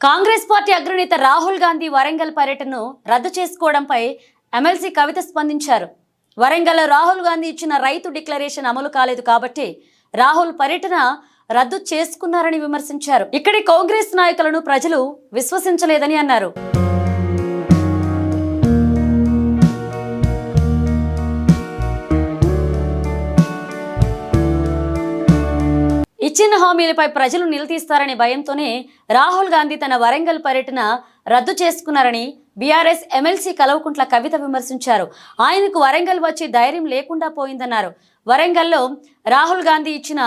Congress party అగ్రనేత రాహుల్ గాంధీ వరంగల్ పర్యటనను రద్దు చేసుకోవడంపై ఎమ్మెల్సీ కవిత స్పందించారు. వరంగల్లో రాహుల్ గాంధీ ఇచ్చిన రైతు డిక్లరేషన్ అమలు కాలేదు కాబట్టి రాహుల్ పర్యటన రద్దు చేసుకున్నారని విమర్శించారు. ఇక్కడి కాంగ్రెస్ నాయకులను ప్రజలు విశ్వసించలేదని అన్నారు. ఇచ్చిన హామీలపై ప్రజలు నిలదీస్తారనే భయంతోనే రాహుల్ గాంధీ తన వరంగల్ పర్యటన రద్దు చేసుకున్నారని బీఆర్ఎస్ ఎమ్మెల్సీ కలవకుంట్ల కవిత విమర్శించారు. ఆయనకు వరంగల్ వచ్చి ధైర్యం లేకుండా పోయిందన్నారు. వరంగల్లో రాహుల్ గాంధీ ఇచ్చిన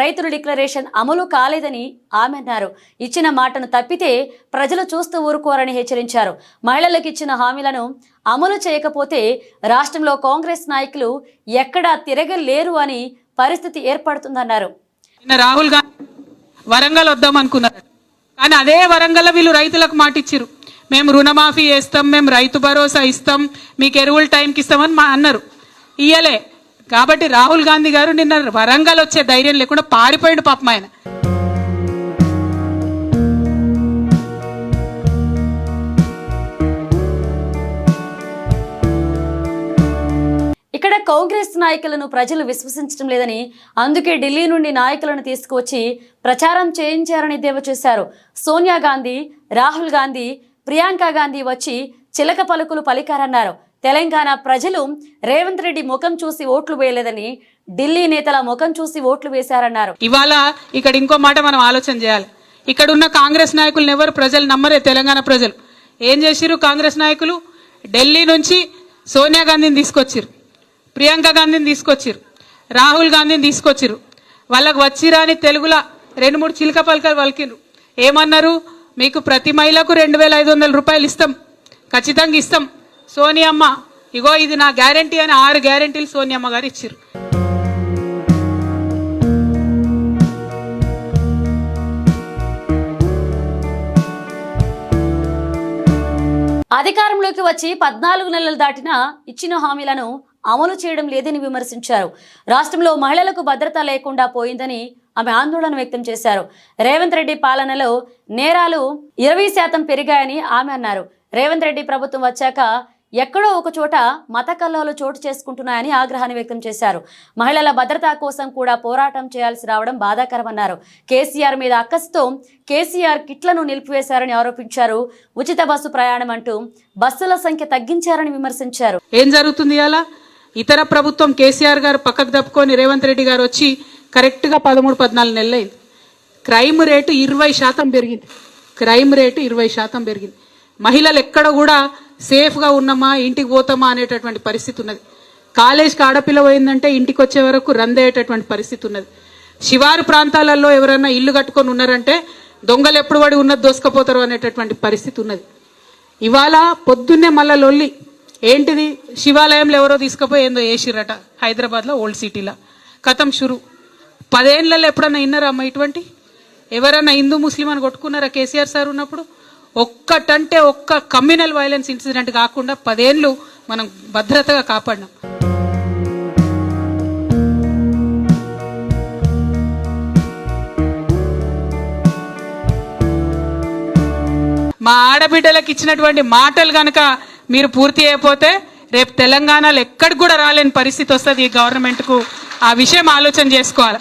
రైతుల డిక్లరేషన్ అమలు కాలేదని ఆమె అన్నారు. ఇచ్చిన మాటను తప్పితే ప్రజలు చూస్తూ ఊరుకోరని హెచ్చరించారు. మహిళలకు ఇచ్చిన హామీలను అమలు చేయకపోతే రాష్ట్రంలో కాంగ్రెస్ నాయకులు ఎక్కడా తిరగలేరు అని పరిస్థితి ఏర్పడుతుందన్నారు. నిన్న రాహుల్ గాంధీ వరంగల్ వద్దాం అనుకున్నారు. కానీ అదే వరంగల్ వీళ్ళు రైతులకు మాటిచ్చారు మేము రుణమాఫీ చేస్తాం మేము రైతు భరోసా ఇస్తాం మీకు ఎరువులు టైంకి ఇస్తామని మా అన్నారు. ఇయ్యలే. కాబట్టి రాహుల్ గాంధీ గారు నిన్న వరంగల్ వచ్చే ధైర్యం లేకుండా పారిపోయిండు పాపం ఆయన. కాంగ్రెస్ నాయకులను ప్రజలు విశ్వసించడం లేదని అందుకే ఢిల్లీ నుండి నాయకులను తీసుకువచ్చి ప్రచారం చేయించారని దేవ చేశారు సోనియా గాంధీ రాహుల్ గాంధీ ప్రియాంక గాంధీ వచ్చి చిలక పలుకులు పలికారన్నారు. తెలంగాణ ప్రజలు రేవంత్ రెడ్డి ముఖం చూసి ఓట్లు వేయలేదని ఢిల్లీ నేతల ముఖం చూసి ఓట్లు వేశారన్నారు. ఇవాళ ఇక్కడ ఇంకో మాట మనం ఆలోచన చేయాలి. ఇక్కడ ఉన్న కాంగ్రెస్ నాయకులను ఎవరు ప్రజలు నమ్మరే తెలంగాణ ప్రజలు? ఏం చేసిరు కాంగ్రెస్ నాయకులు? ఢిల్లీ నుంచి సోనియా గాంధీని తీసుకొచ్చారు ప్రియాంక గాంధీని తీసుకొచ్చారు రాహుల్ గాంధీని తీసుకొచ్చారు వాళ్ళకు వచ్చిరాని తెలుగులో రెండు మూడు చిలక పలకలు పలికిరు ఏమన్నారు? మీకు ప్రతి మహిళకు రెండు వేల ఐదు వందల రూపాయలు ఇస్తాం. ఖచ్చితంగా ఇస్తాం. సోనియమ్మ ఇగో ఇది నా గ్యారంటీ అని ఆరు గ్యారంటీలు సోనియమ్మ గారు ఇచ్చారు అధికారంలోకి వచ్చి పద్నాలుగు నెలలు దాటినా ఇచ్చిన హామీలను అమలు చేయడం లేదని విమర్శించారు. రాష్ట్రంలో మహిళలకు భద్రత లేకుండా పోయిందని ఆమె ఆందోళన వ్యక్తం చేశారు. రేవంత్ రెడ్డి పాలనలో నేరాలు ఇరవై శాతం పెరిగాయని ఆమె అన్నారు. రేవంత్ రెడ్డి ప్రభుత్వం వచ్చాక ఎక్కడో ఒక చోట మత కల్లోలు చోటు చేసుకుంటున్నాయని ఆగ్రహాన్ని వ్యక్తం చేశారు. మహిళల భద్రత కోసం కూడా పోరాటం చేయాల్సి రావడం బాధాకరమన్నారు. కేసీఆర్ మీద అక్కసుతో కేసీఆర్ కిట్లను నిలిపివేశారని ఆరోపించారు. ఉచిత బస్సు ప్రయాణం అంటూ బస్సుల సంఖ్య తగ్గించారని విమర్శించారు. ఏం జరుగుతుంది అలా? ఇతర ప్రభుత్వం కేసీఆర్ గారు పక్కకు దప్పుకొని రేవంత్ రెడ్డి గారు వచ్చి కరెక్ట్గా పదమూడు పద్నాలుగు నెలలు అయింది. క్రైమ్ రేటు ఇరవై శాతం పెరిగింది. క్రైమ్ రేటు ఇరవై శాతం పెరిగింది. మహిళలు ఎక్కడ కూడా సేఫ్గా ఉన్నామా ఇంటికి పోతామా అనేటటువంటి పరిస్థితి ఉన్నది. కాలేజ్కి ఆడపిల్ల పోయిందంటే ఇంటికి వచ్చే వరకు రందేటటువంటి పరిస్థితి ఉన్నది. శివారు ప్రాంతాలలో ఎవరైనా ఇల్లు కట్టుకొని ఉన్నారంటే దొంగలు ఎప్పుడు పడి ఉన్నది దోసుకపోతారు అనేటటువంటి పరిస్థితి ఉన్నది. ఇవాళ పొద్దున్నే మళ్ళా లొల్లి ఏంటిది? శివాలయంలో ఎవరో తీసుకుపోయి ఏందో వేసిరట హైదరాబాద్లో ఓల్డ్ సిటీలో. కథం షురు. పదేళ్ళలో ఎప్పుడన్నా విన్నారా అమ్మ ఇటువంటి? ఎవరైనా హిందూ ముస్లిం అని కొట్టుకున్నారా కేసీఆర్ సార్ ఉన్నప్పుడు? ఒక్కటంటే ఒక్క కమ్యూనల్ వైలెన్స్ ఇన్సిడెంట్ కాకుండా పదేళ్ళు మనం భద్రతగా కాపాడినాం. మా ఆడబిడ్డలకు ఇచ్చినటువంటి మాటలు కనుక మీరు పూర్తి అయిపోతే రేపు తెలంగాణలో ఎక్కడికి కూడా రాలేని పరిస్థితి వస్తుంది ఈ గవర్నమెంట్కు ఆ విషయం ఆలోచన చేసుకోవాలి.